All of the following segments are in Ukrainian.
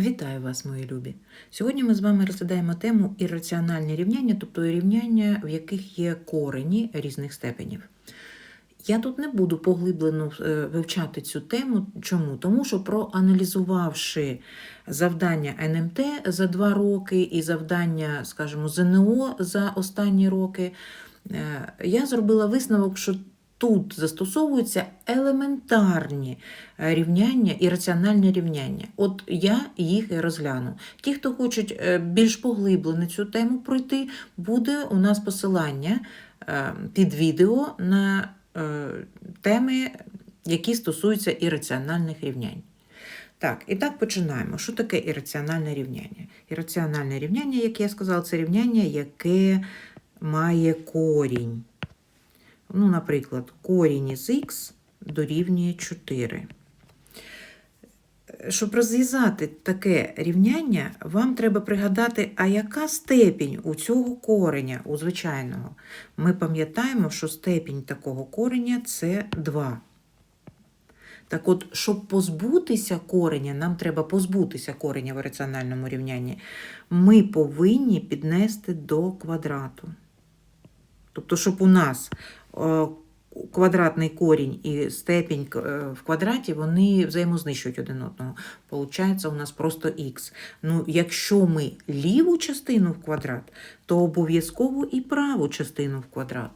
Вітаю вас, мої любі! Сьогодні ми з вами розглядаємо тему ірраціональні рівняння, тобто рівняння, в яких є корені різних степенів. Я тут не буду поглиблено е, вивчати цю тему. Чому? Тому що, проаналізувавши завдання НМТ за два роки і завдання, скажімо, ЗНО за останні роки, е, я зробила висновок, що тут застосовуються елементарні е, рівняння і раціональні рівняння. От я їх і розгляну. Ті, хто хочуть е, більш поглиблено цю тему пройти, буде у нас посилання е, під відео на теми, які стосуються ірраціональних рівнянь. Так, і так починаємо. Що таке ірраціональне рівняння? Ірраціональне рівняння, як я сказала, це рівняння, яке має корінь. Ну, наприклад, корінь із х дорівнює 4. Щоб розв'язати таке рівняння, вам треба пригадати, а яка степінь у цього кореня, у звичайного. Ми пам'ятаємо, що степінь такого кореня це 2. Так от, щоб позбутися кореня, нам треба позбутися кореня в раціональному рівнянні, ми повинні піднести до квадрату. Тобто, щоб у нас квадратний корінь і степінь е, в квадраті, вони взаємознищують один одного. Получається, у нас просто х. Ну, Якщо ми ліву частину в квадрат, то обов'язково і праву частину в квадрат.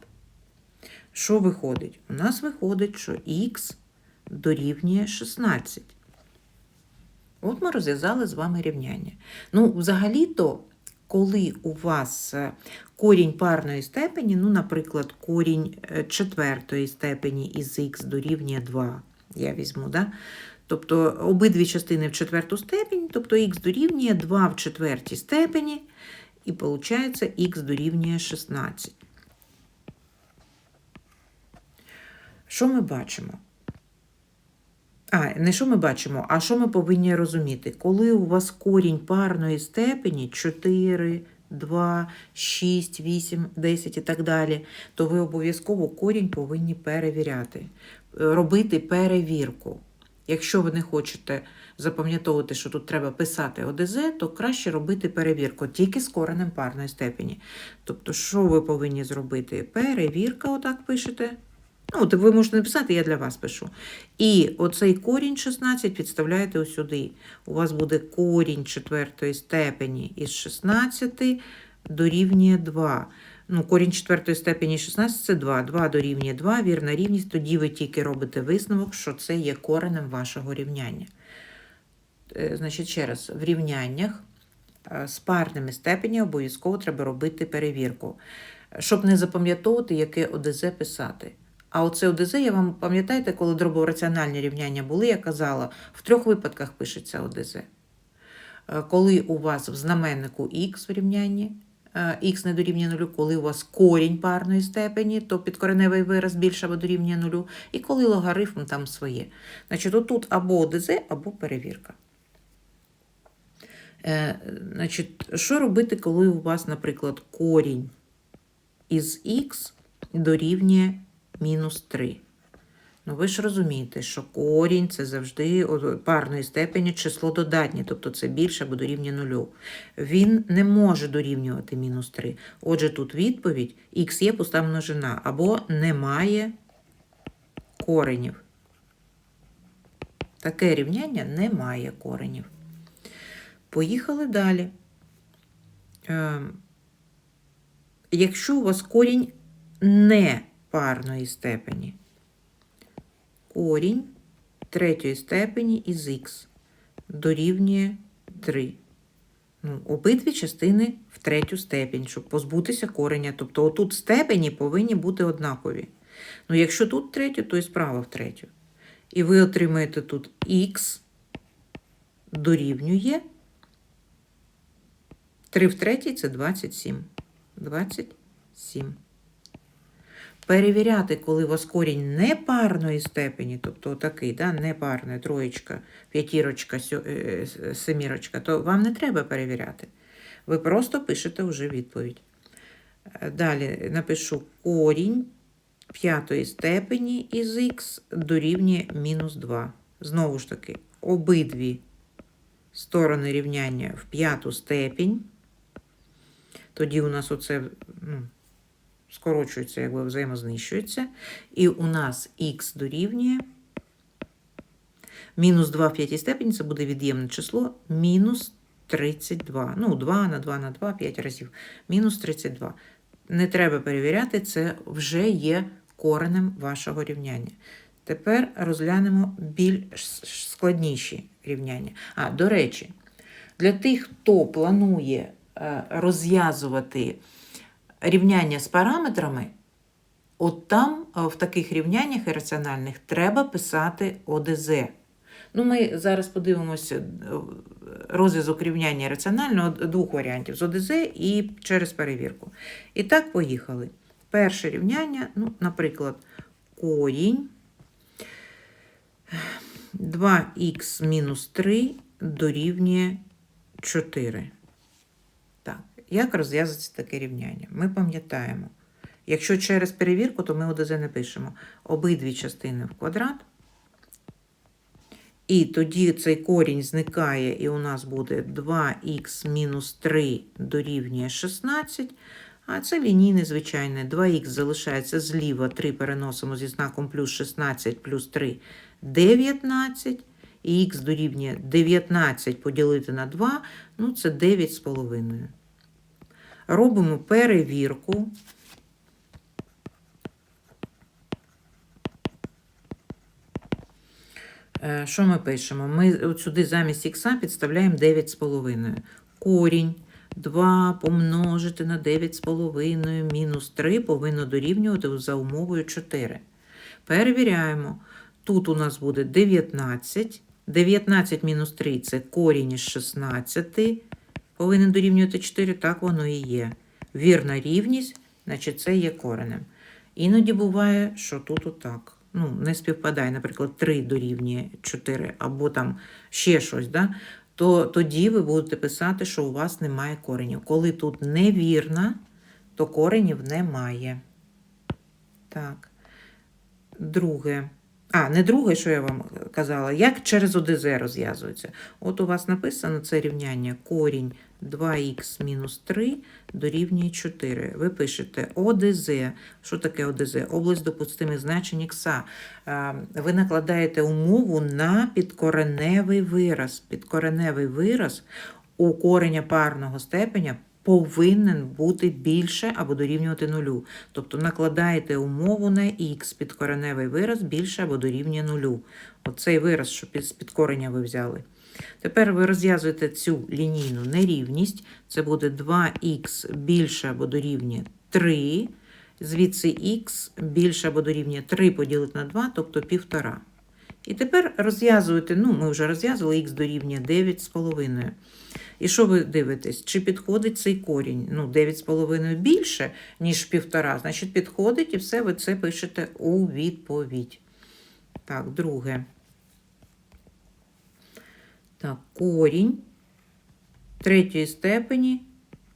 Що виходить? У нас виходить, що х дорівнює 16. От ми розв'язали з вами рівняння. Ну, взагалі-то коли у вас е, корінь парної степені, ну, наприклад, корінь е, четвертої степені із х дорівнює 2, я візьму, да? тобто обидві частини в четверту степень, тобто х дорівнює 2 в четвертій степені, і виходить х дорівнює 16. Що ми бачимо? А, не що ми бачимо, а що ми повинні розуміти? Коли у вас корінь парної степені 4, 2, 6, 8, 10 і так далі, то ви обов'язково корінь повинні перевіряти, робити перевірку. Якщо ви не хочете запам'ятовувати, що тут треба писати ОДЗ, то краще робити перевірку тільки з коренем парної степені. Тобто, що ви повинні зробити? Перевірка, отак пишете. Ну, ви можете написати, я для вас пишу. І оцей корінь 16 підставляєте сюди. У вас буде корінь четвертої степені із 16 дорівнює 2. Ну, Корінь четвертої степені 16 це 2. 2 дорівнює 2, вірна рівність. Тоді ви тільки робите висновок, що це є коренем вашого рівняння. Е, значить, ще раз, в рівняннях е, з парними степені обов'язково треба робити перевірку, щоб не запам'ятовувати, яке ОДЗ писати. А оце ОДЗ, я вам пам'ятаєте, коли дробораціональні рівняння були, я казала, в трьох випадках пишеться ОДЗ. Е, коли у вас в знаменнику х в рівнянні, х е, не дорівнює нулю, коли у вас корінь парної степені, то підкореневий вираз більше або дорівнює нулю, і коли логарифм там своє. Значить, отут або ОДЗ, або перевірка. Е, значить, Що робити, коли у вас, наприклад, корінь із х дорівнює мінус 3. Ну, ви ж розумієте, що корінь це завжди парної степені число додатнє, тобто це більше або дорівнює нулю. Він не може дорівнювати мінус 3. Отже, тут відповідь х є пуста множина, або немає коренів. Таке рівняння не має коренів. Поїхали далі. Ем, якщо у вас корінь не парної степені. Корінь третьої степені із х дорівнює 3. Ну, Обидві частини в третю степень, щоб позбутися кореня. Тобто, отут степені повинні бути однакові. Ну, якщо тут третю, то і справа в третю. І ви отримаєте тут х дорівнює 3 в третій це 27. 27. Перевіряти, коли у вас корінь непарної степені, тобто такий, да, непарна, троєчка, п'ятірочка, е, семірочка, то вам не треба перевіряти. Ви просто пишете вже відповідь. Е, далі напишу корінь п'ятої степені із х дорівнює мінус 2. Знову ж таки, обидві сторони рівняння в п'яту степінь. Тоді у нас оце ну, скорочується, якби взаємознищується. І у нас х дорівнює мінус 2 в п'ятій степені, це буде від'ємне число, мінус 32. Ну, 2 на 2 на 2, 5 разів. Мінус 32. Не треба перевіряти, це вже є коренем вашого рівняння. Тепер розглянемо більш складніші рівняння. А, до речі, для тих, хто планує е, розв'язувати рівняння з параметрами, от там е, в таких рівняннях ірраціональних треба писати ОДЗ. Ну, ми зараз подивимося е, розв'язок рівняння раціонального двох варіантів з ОДЗ і через перевірку. І так, поїхали. Перше рівняння, ну, наприклад, корінь 2х мінус 3 дорівнює 4. Як розв'язується таке рівняння? Ми пам'ятаємо, якщо через перевірку, то ми ОДЗ не пишемо. Обидві частини в квадрат. І тоді цей корінь зникає, і у нас буде 2х мінус 3 дорівнює 16. А це лінійне звичайне. 2х залишається зліва, 3 переносимо зі знаком плюс 16 плюс 3 19. І х дорівнює 19 поділити на 2, ну це 9,5. Робимо перевірку. Е, Що ми пишемо? Ми от сюди замість х підставляємо 9,5. Корінь 2 помножити на 9,5 мінус 3 повинно дорівнювати за умовою 4. Перевіряємо. Тут у нас буде 19. 19 мінус 3 це корінь із 16. Повинен дорівнювати 4, так воно і є. Вірна рівність, значить це є коренем. Іноді буває, що тут отак. Ну, не співпадає, наприклад, 3 дорівнює 4, або там ще щось, да? то тоді ви будете писати, що у вас немає коренів. Коли тут невірна, то коренів немає. Так. Друге. А, не друге, що я вам казала, як через ОДЗ розв'язується. От у вас написано це рівняння корінь 2х мінус 3 дорівнює 4. Ви пишете ОДЗ. Що таке ОДЗ? Область допустимих значень х. Ви накладаєте умову на підкореневий вираз. Підкореневий вираз у кореня парного степеня повинен бути більше або дорівнювати нулю. Тобто накладаєте умову на х підкореневий вираз більше або дорівнює нулю. Оцей вираз, що під, з підкорення ви взяли. Тепер ви розв'язуєте цю лінійну нерівність. Це буде 2х більше або дорівнює 3. Звідси х більше або дорівнює 3 поділити на 2, тобто 1,5. І тепер розв'язуєте, ну, ми вже розв'язували х дорівнює 9,5. І що ви дивитесь? Чи підходить цей корінь? Ну, 9,5 більше, ніж 1,5, значить підходить, і все ви це пишете у відповідь. Так, друге. Так, корінь третьої степені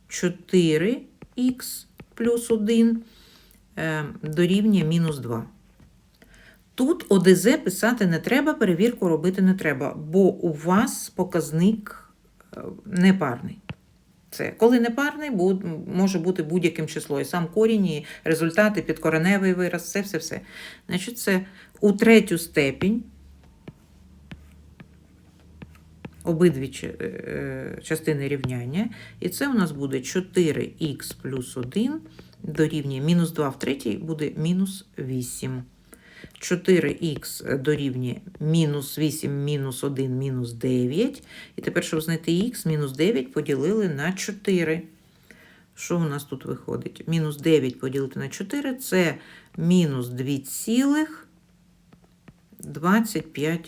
4х плюс 1 е, дорівнює мінус 2. Тут ОДЗ писати не треба, перевірку робити не треба, бо у вас показник е, непарний. Це коли непарний, може бути будь-яким числом. І сам корінь, і результати, підкореневий вираз, це все-все. Значить, це у третю степінь обидві е, частини рівняння. І це у нас буде 4х плюс 1 дорівнює мінус 2 в третій буде мінус 8. 4х дорівнює мінус 8, мінус 1, мінус 9. І тепер, щоб знайти х, мінус 9 поділили на 4. Що у нас тут виходить? Мінус 9 поділити на 4 це мінус 2,25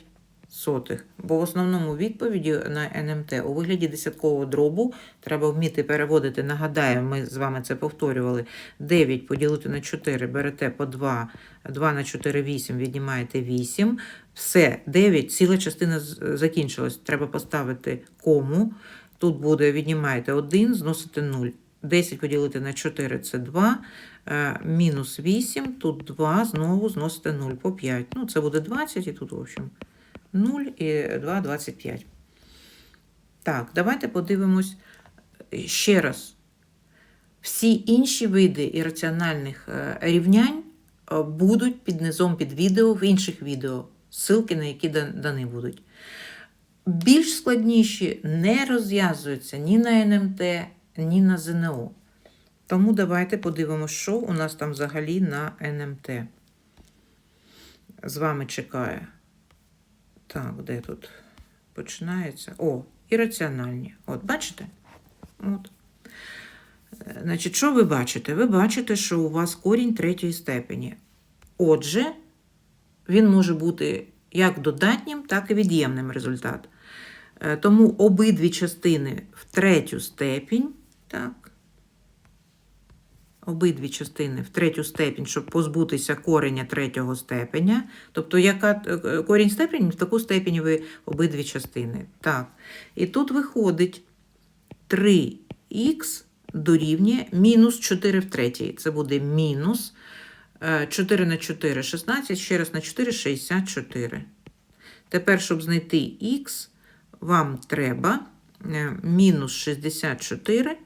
сотих. Бо в основному відповіді на НМТ у вигляді десяткового дробу треба вміти переводити. Нагадаю, ми з вами це повторювали. 9 поділити на 4 берете по 2, 2 на 4 8, віднімаєте 8. Все, 9, ціла частина закінчилась. Треба поставити кому. Тут буде віднімаєте 1, зносите 0. 10 поділити на 4 це 2, мінус 8, тут 2, знову зносите 0 по 5. Ну, це буде 20 і тут, в общем. 0 і 2, 25. Так, давайте подивимось е, ще раз. Всі інші види ірраціональних е, рівнянь е, будуть під низом під відео в інших відео, ссылки на які дані будуть. Більш складніші не розв'язуються ні на НМТ, ні на ЗНО. Тому давайте подивимося, що у нас там взагалі на НМТ. З вами чекає. Так, де тут починається? О, ірраціональні. От, бачите? От. Е, Значить, що ви бачите? Ви бачите, що у вас корінь третьої степені. Отже, він може бути як додатнім, так і від'ємним результат. Е, Тому обидві частини в третю степінь, так, обидві частини в третю степінь, щоб позбутися кореня третього степеня. Тобто, яка е, корінь степені, в таку степені ви обидві частини. Так. І тут виходить 3х дорівнює мінус 4 в третій. Це буде мінус е, 4 на 4 – 16, ще раз на 4 – 64. Тепер, щоб знайти х, вам треба е, мінус 64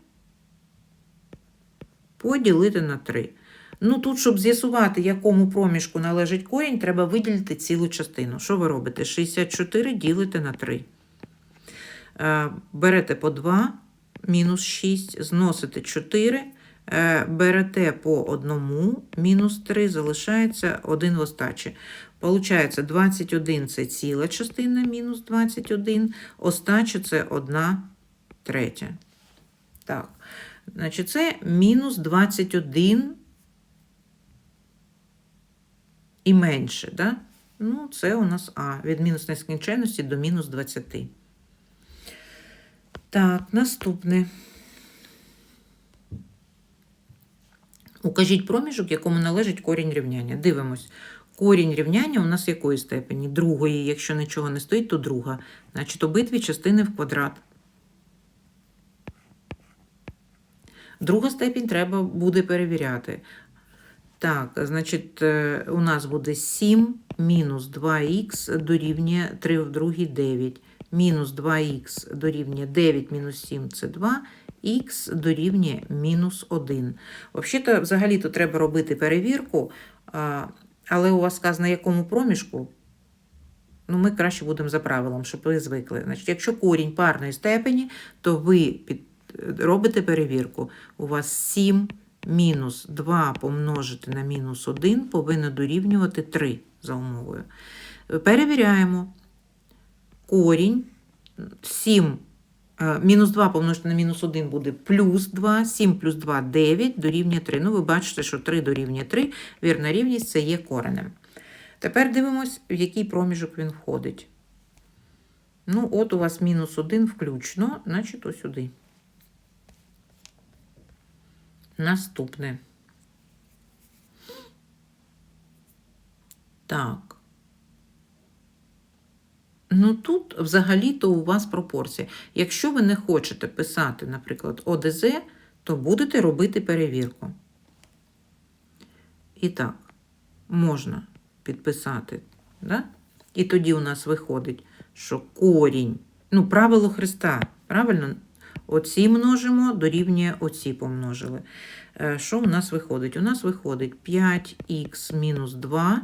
поділити на 3. Ну, тут, щоб з'ясувати, якому проміжку належить корінь, треба виділити цілу частину. Що ви робите? 64 ділите на 3. Е, Берете по 2, мінус 6, зносите 4, е, берете по одному, мінус 3, залишається 1 в остачі. Получається 21 це ціла частина, мінус 21, остача це 1 третя. Так, значить це мінус 21 і менше, да? Ну, це у нас А, від мінус нескінченності до мінус 20. Так, наступне. Укажіть проміжок, якому належить корінь рівняння. Дивимось. Корінь рівняння у нас якої степені? Другої. Якщо нічого не стоїть, то друга. Значить, обидві частини в квадрат. Друга степінь треба буде перевіряти. Так, значить, е, у нас буде 7 мінус 2х дорівнює 3 в другій 9. Мінус 2х дорівнює 9 мінус 7 це 2, х дорівнює мінус 1. Взагалі-то, взагалі-то треба робити перевірку, але у вас сказано, якому проміжку. Ну, ми краще будемо за правилом, щоб ви звикли. Значить, якщо корінь парної степені, то ви під, робите перевірку. У вас 7 мінус 2 помножити на мінус 1 повинно дорівнювати 3 за умовою. Перевіряємо. Корінь 7 е, мінус 2 помножити на мінус 1 буде плюс 2, 7 плюс 2 – 9, дорівнює 3. Ну, ви бачите, що 3 дорівнює 3, вірна рівність це є коренем. Тепер дивимось, в який проміжок він входить. Ну, от у вас мінус 1 включно, значить ось сюди. Наступне. Так. Ну, тут взагалі-то у вас пропорція. Якщо ви не хочете писати, наприклад, ОДЗ, то будете робити перевірку. І так, можна підписати. Да? І тоді у нас виходить, що корінь, ну, правило Христа, правильно? Оці множимо, дорівнює оці помножили. Е, Що у нас виходить? У нас виходить 5х мінус 2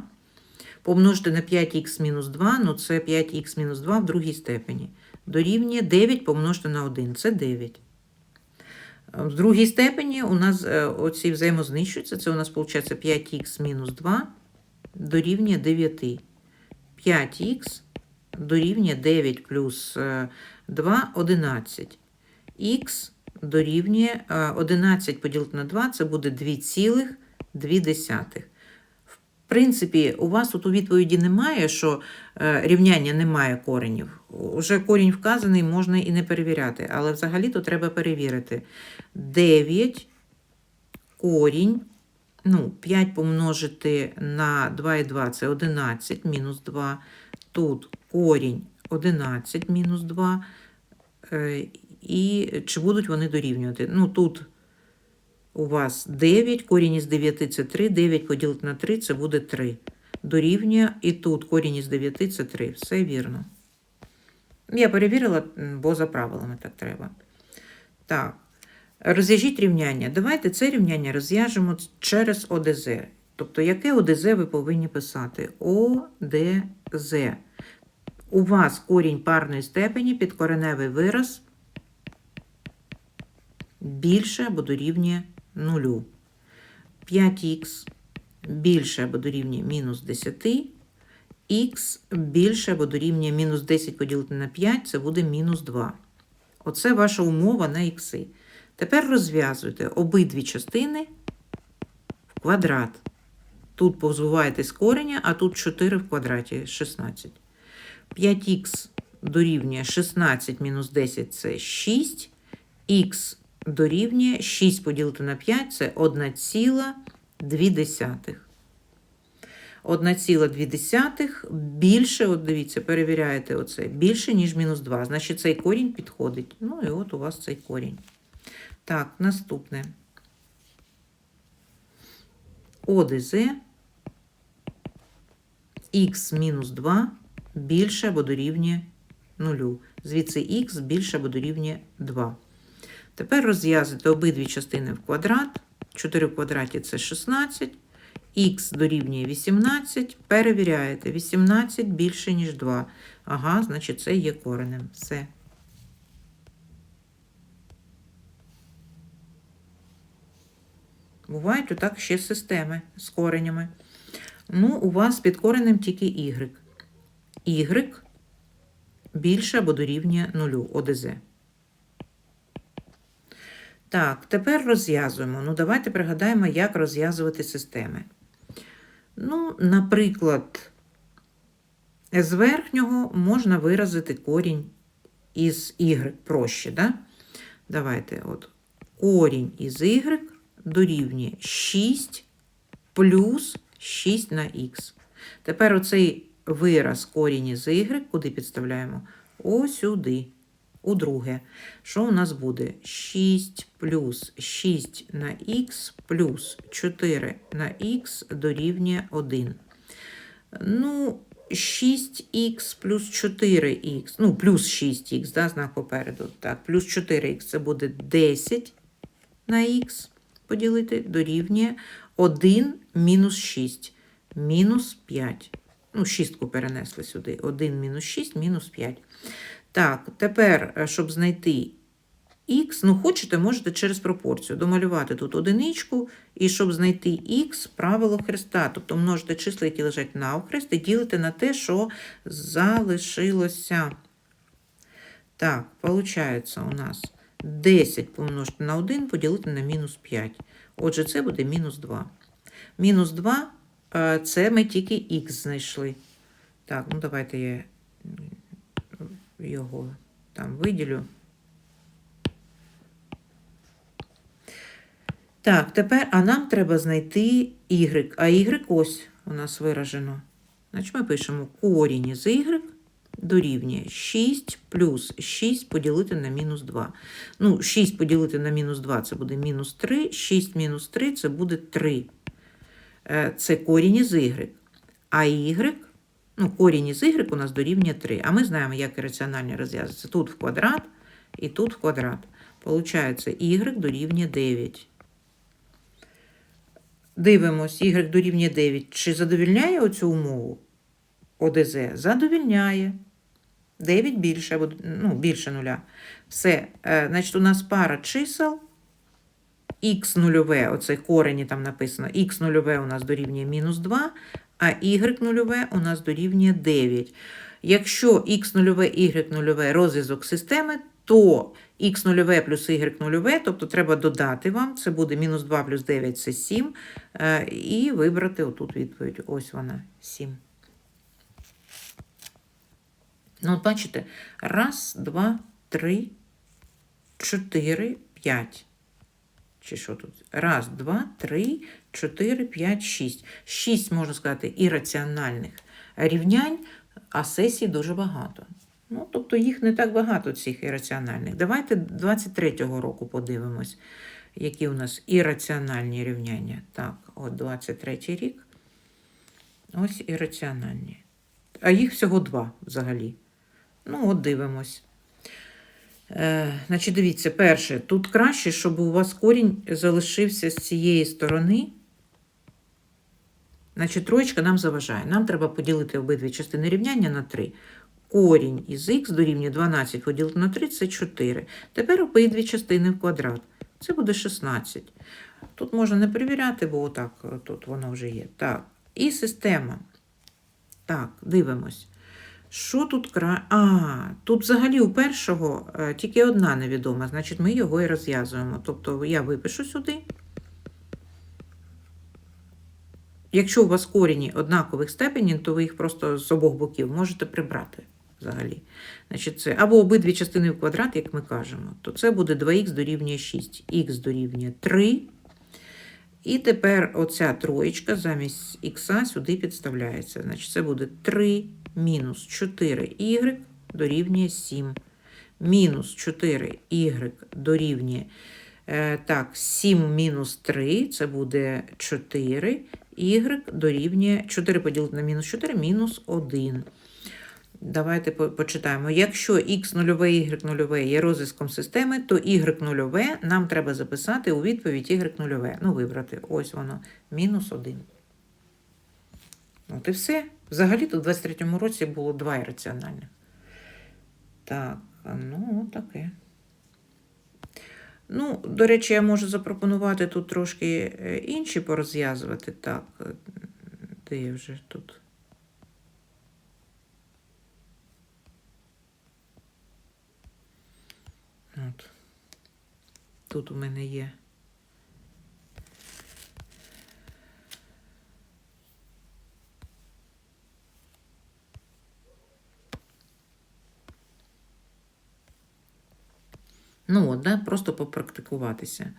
помножити на 5х мінус 2, ну це 5х мінус 2 в другій степені. Дорівнює 9 помножити на 1, це 9. В другій степені у нас е, оці взаємознищуються, це у нас виходить 5х мінус 2 дорівнює 9. 5х дорівнює 9 плюс е, 2 – 11. Х дорівнює е, 11 поділити на 2, це буде 2,2. В принципі, у вас тут у відповіді немає, що е, рівняння немає коренів. Уже корінь вказаний, можна і не перевіряти, але взагалі-то треба перевірити. 9 корінь, ну, 5 помножити на 2,2 це 11 мінус 2. Тут корінь 11 мінус 2. І чи будуть вони дорівнювати? Ну, тут у вас 9, корінь із 9 це 3, 9 поділити на 3 це буде 3. Дорівнює, і тут корінь із 9 це 3. Все вірно. Я перевірила, бо за правилами так треба. Так. Розв'яжіть рівняння. Давайте це рівняння розв'яжемо через ОДЗ. Тобто, яке ОДЗ ви повинні писати? ОДЗ. У вас корінь парної степені, підкореневий вираз більше або дорівнює нулю. 5х більше або дорівнює мінус 10, х більше або дорівнює мінус 10 поділити на 5, це буде мінус 2. Оце ваша умова на ікси. Тепер розв'язуйте обидві частини в квадрат. Тут позбуваєтесь кореня, а тут 4 в квадраті 16. 5х дорівнює 16 мінус 10 це 6. Х дорівнює 6 поділити на 5 це 1,2. 1,2 більше, от дивіться, перевіряєте оце, більше, ніж мінус 2. Значить, цей корінь підходить. Ну і от у вас цей корінь. Так, наступне. ОДЗ х мінус 2 більше або дорівнює 0. Звідси х більше або дорівнює 2. Тепер розв'язуйте обидві частини в квадрат. 4 в квадраті це 16. Х дорівнює 18. Перевіряєте. 18 більше, ніж 2. Ага, значить, це є коренем. Все. Бувають отак ще системи з коренями. Ну, у вас під коренем тільки y. y більше або дорівнює 0 ОДЗ. Так, тепер розв'язуємо. Ну, давайте пригадаємо, як розв'язувати системи. Ну, наприклад, з верхнього можна виразити корінь із y проще, да? Давайте, от, корінь із y дорівнює 6 плюс 6 на х. Тепер оцей вираз корінь із y, куди підставляємо? Ось сюди. У друге. Що у нас буде? 6 плюс 6 на х плюс 4 на х дорівнює 1. Ну, 6х плюс 4х, ну, плюс 6х, да, знак попереду. Так, плюс 4х це буде 10 на х поділити дорівнює 1 мінус 6, мінус 5. Ну, шістку перенесли сюди. 1 мінус 6, мінус 5. Так, тепер, е, щоб знайти х, ну, хочете, можете через пропорцію домалювати тут одиничку, і щоб знайти х, правило хреста. Тобто множите числа, які лежать навхрест, і ділите на те, що залишилося. Так, виходить у нас 10 помножити на 1 поділити на мінус 5. Отже, це буде мінус 2. Мінус 2 е, це ми тільки х знайшли. Так, ну давайте я його там виділю. Так, тепер, а нам треба знайти y. А y ось у нас виражено. Значить, ми пишемо корінь із y дорівнює 6 плюс 6 поділити на мінус 2. Ну, 6 поділити на мінус 2 це буде мінус 3, 6 мінус 3 це буде 3. Е, Це корінь із y. А y, ну, корінь із y у нас дорівнює 3. А ми знаємо, як раціональні розв'язується. Тут в квадрат і тут в квадрат. Получається, y дорівнює 9. Дивимось, y дорівнює 9. Чи задовільняє оцю умову? ОДЗ задовільняє. 9 більше, ну, більше нуля. Все. Е, значить, у нас пара чисел. Х нульове, оце корені там написано, х нульове у нас дорівнює мінус 2, а y нульове у нас дорівнює 9. Якщо х нульове, y нульове розв'язок системи, то х нульове плюс y нульове, тобто треба додати вам, це буде мінус 2 плюс 9 це 7, е, і вибрати отут відповідь. Ось вона, 7. Ну, от бачите, раз, два, три, чотири, п'ять. Чи що тут? Раз, два, три, чотири, п'ять, шість. Шість, можна сказати, ірраціональних рівнянь, а сесій дуже багато. Ну, тобто їх не так багато, цих ірраціональних. Давайте 23-го року подивимось, які у нас ірраціональні рівняння. Так, от 23-й рік. Ось ірраціональні. А їх всього два взагалі. Ну, от дивимось. Е, значить, дивіться, перше, тут краще, щоб у вас корінь залишився з цієї сторони. Значить, троєчка нам заважає. Нам треба поділити обидві частини рівняння на 3. Корінь із х дорівнює 12 поділити на 3 це 4. Тепер обидві частини в квадрат. Це буде 16. Тут можна не перевіряти, бо отак е, тут воно вже є. Так. І система. Так, дивимось. Що тут кра... А, тут взагалі у першого е, тільки одна невідома, значить ми його і розв'язуємо. Тобто я випишу сюди. Якщо у вас корені однакових степенів, то ви їх просто з обох боків можете прибрати взагалі. Значить, це або обидві частини в квадрат, як ми кажемо, то це буде 2х дорівнює 6, х дорівнює 3. І тепер оця троєчка замість х сюди підставляється. Значить, це буде 3 мінус 4y дорівнює 7. Мінус 4y дорівнює е, так, 7 мінус 3, це буде 4. Y дорівнює 4 поділити на мінус 4, мінус 1. Давайте почитаємо. Якщо x нульове, y нульове є розв'язком системи, то y нульове нам треба записати у відповідь y нульове. Ну, вибрати. Ось воно. Мінус 1. От і все. Взагалі тут в 23-му році було два ірраціональних. Так, ну, таке. Ну, до речі, я можу запропонувати тут трошки е, інші порозв'язувати. Так, е, де я вже тут? От. Тут у мене є. Ну, от, да, просто попрактикуватися.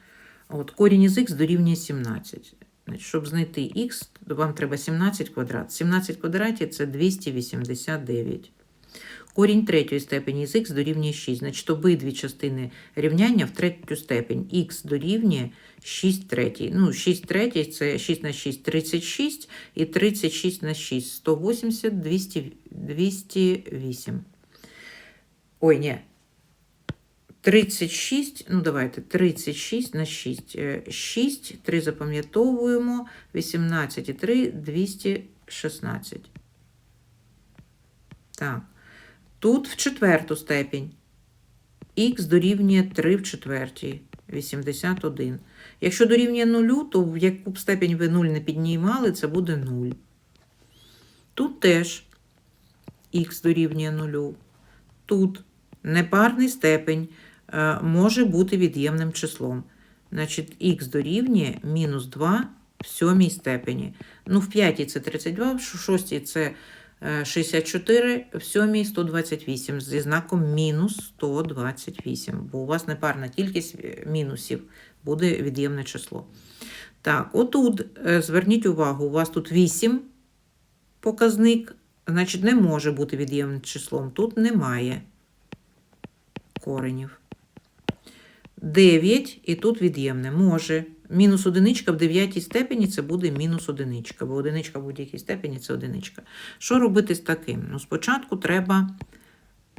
От, корінь із х дорівнює 17. Значить, щоб знайти х, вам треба 17 квадрат. 17 квадратів це 289. Корінь третьої степені з х дорівнює 6. Значить, обидві частини рівняння в третю степень. х дорівнює 6 третій. Ну, 6 третій це 6 на 6 – 36, і 36 на 6 – 180, 200, 208. Ой, ні. 36, ну давайте, 36 на 6. Е, 6, 3 запам'ятовуємо, 18 і 3, 216. Так. Тут в четверту степінь. Х дорівнює 3 в четвертій, 81. Якщо дорівнює 0, то в яку б степень ви 0 не піднімали, це буде 0. Тут теж х дорівнює 0. Тут непарний степень може бути від'ємним числом. Значить, х дорівнює мінус 2 в сьомій степені. Ну, в п'ятій це 32, в шостій це е, 64, в сьомій 128 зі знаком мінус 128, бо у вас непарна кількість е, мінусів буде від'ємне число. Так, отут е, зверніть увагу, у вас тут 8 показник, значить, не може бути від'ємним числом. Тут немає коренів. 9 і тут від'ємне. Може. Мінус одиничка в дев'ятій степені це буде мінус одиничка, бо одиничка в будь-якій степені це одиничка. Що робити з таким? Ну, спочатку треба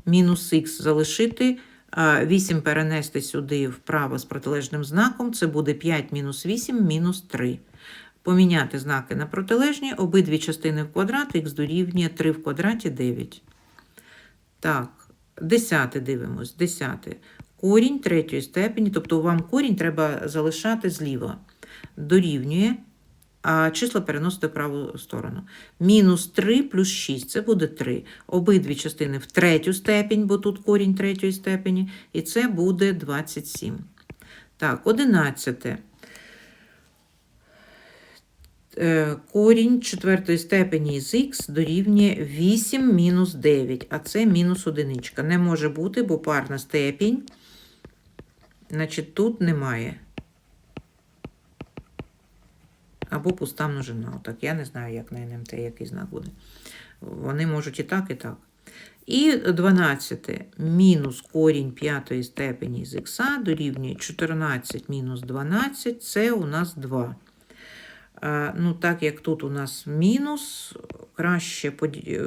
мінус х залишити, 8 перенести сюди вправо з протилежним знаком. Це буде 5 мінус 8 мінус 3. Поміняти знаки на протилежні, обидві частини в квадрат, х дорівнює 3 в квадраті 9. Так, десяте дивимось, десяте. Корінь третьої степені, тобто вам корінь треба залишати зліва. Дорівнює, а числа переносити в праву сторону. Мінус 3 плюс 6 це буде 3. Обидві частини в третю степень, бо тут корінь третьої степені, і це буде 27. Так, 11. Е, Корінь четвертої степені з х дорівнює 8 мінус 9, а це мінус одиничка. Не може бути, бо парна степінь. Значить, тут немає. Або пуста множина. Отак. Я не знаю, як на НМТ, який знак буде. Вони можуть і так, і так. І 12 мінус корінь п'ятої степені з х дорівнює 14 мінус 12, це у нас 2. Ну, так як тут у нас мінус, краще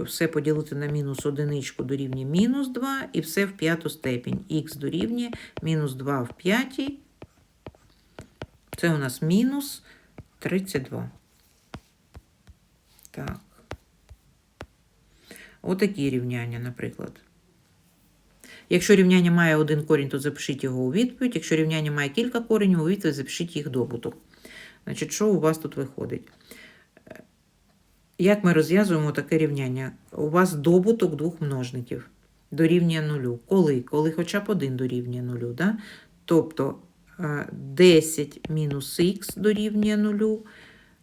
все поділити на мінус одиничку дорівнює мінус 2 і все в п'яту степінь. Х дорівнює мінус 2 в п'ятій. Це у нас мінус 32. Так. Отакі рівняння, наприклад. Якщо рівняння має один корінь, то запишіть його у відповідь. Якщо рівняння має кілька коренів, у відповідь запишіть їх добуток. Значить, що у вас тут виходить? Е, Як ми розв'язуємо таке рівняння? У вас добуток двох множників дорівнює нулю. Коли? Коли хоча б один дорівнює нулю. Да? Тобто е, 10 мінус х дорівнює нулю,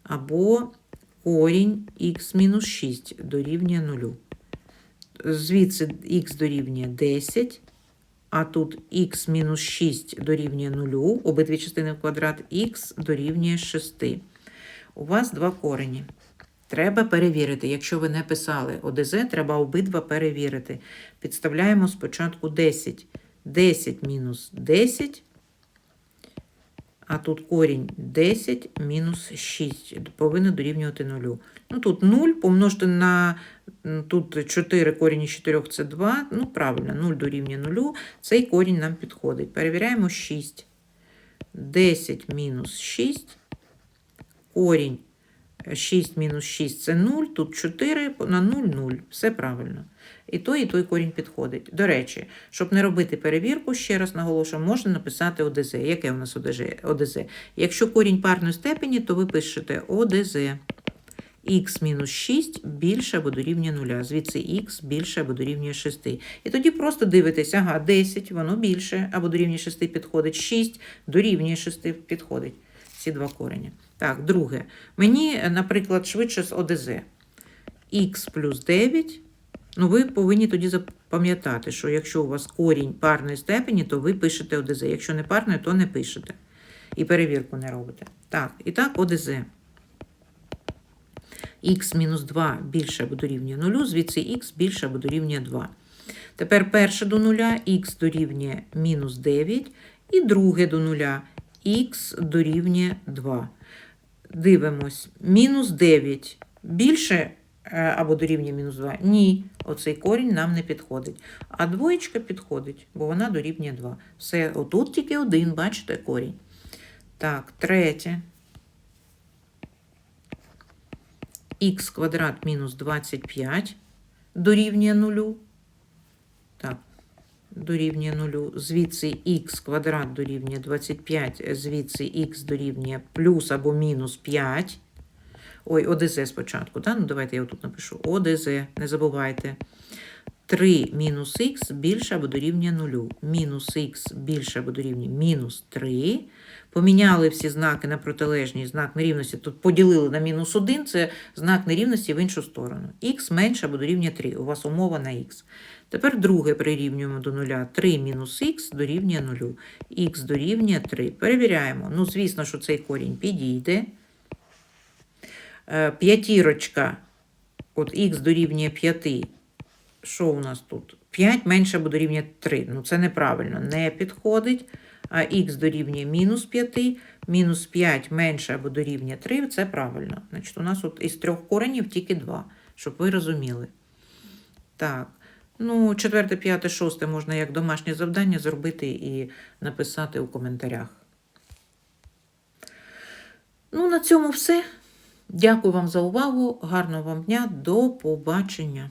або корінь х мінус 6 дорівнює нулю. Звідси х дорівнює 10, а тут х мінус 6 дорівнює 0, обидві частини в квадрат, х дорівнює 6. У вас два корені. Треба перевірити. Якщо ви не писали ОДЗ, треба обидва перевірити. Підставляємо спочатку 10. 10 мінус 10, а тут корінь 10 мінус 6 повинно дорівнювати 0. Ну тут 0 помножити на тут 4 корінь із 4 це 2. Ну, правильно, 0 дорівнює 0. Цей корінь нам підходить. Перевіряємо 6. 10 мінус 6. Корінь 6 мінус 6 це 0. Тут 4 на 0 0. Все правильно. І той, і той корінь підходить. До речі, щоб не робити перевірку, ще раз наголошую, можна написати ОДЗ. Яке у нас ОДЗ? ОДЗ? Якщо корінь парної степені, то ви пишете ОДЗ. Х мінус 6 більше або дорівнює 0. Звідси х більше або дорівнює 6. І тоді просто дивитесь, ага, 10, воно більше або дорівнює 6 підходить, 6 дорівнює 6 підходить. Ці два корені. Так, друге. Мені, наприклад, швидше з ОДЗ. х плюс 9. Ну, ви повинні тоді запам'ятати, що якщо у вас корінь парної степені, то ви пишете ОДЗ. Якщо не парної, то не пишете. І перевірку не робите. Так, і так, ОДЗ. Х мінус 2 більше або дорівнює 0, звідси х більше або дорівнює 2. Тепер перше до нуля х дорівнює мінус 9, і друге до нуля х дорівнює 2. Дивимось, мінус 9 більше е, або дорівнює мінус 2? Ні, оцей корінь нам не підходить. А двоєчка підходить, бо вона дорівнює 2. Все, отут тільки один, бачите, корінь. Так, третє. Х квадрат мінус 25 дорівнює 0. Так, дорівнює 0. Звідси х квадрат дорівнює 25, звідси х дорівнює плюс або мінус 5. Ой, ОДЗ спочатку. так? Ну, давайте я тут напишу. ОДЗ, не забувайте. 3 мінус х більше або дорівнює 0. Мінус х більше або дорівнює мінус 3. Поміняли всі знаки на протилежні знак нерівності. Тут поділили на мінус 1, це знак нерівності в іншу сторону. х менше або дорівнює 3. У вас умова на х. Тепер друге прирівнюємо до 0. 3 мінус х дорівнює 0. х дорівнює 3. Перевіряємо. Ну, звісно, що цей корінь підійде. Е, П'ятірочка, от х дорівнює 5. Що у нас тут? 5 менше або дорівнює 3. Ну, це неправильно, не підходить. А х дорівнює мінус 5, мінус 5 менше або дорівнює 3, це правильно. Значить, у нас от із трьох коренів тільки 2, щоб ви розуміли. Так. Ну, четверте, п'яте, шосте можна як домашнє завдання зробити і написати у коментарях. Ну, на цьому все. Дякую вам за увагу. Гарного вам дня. До побачення.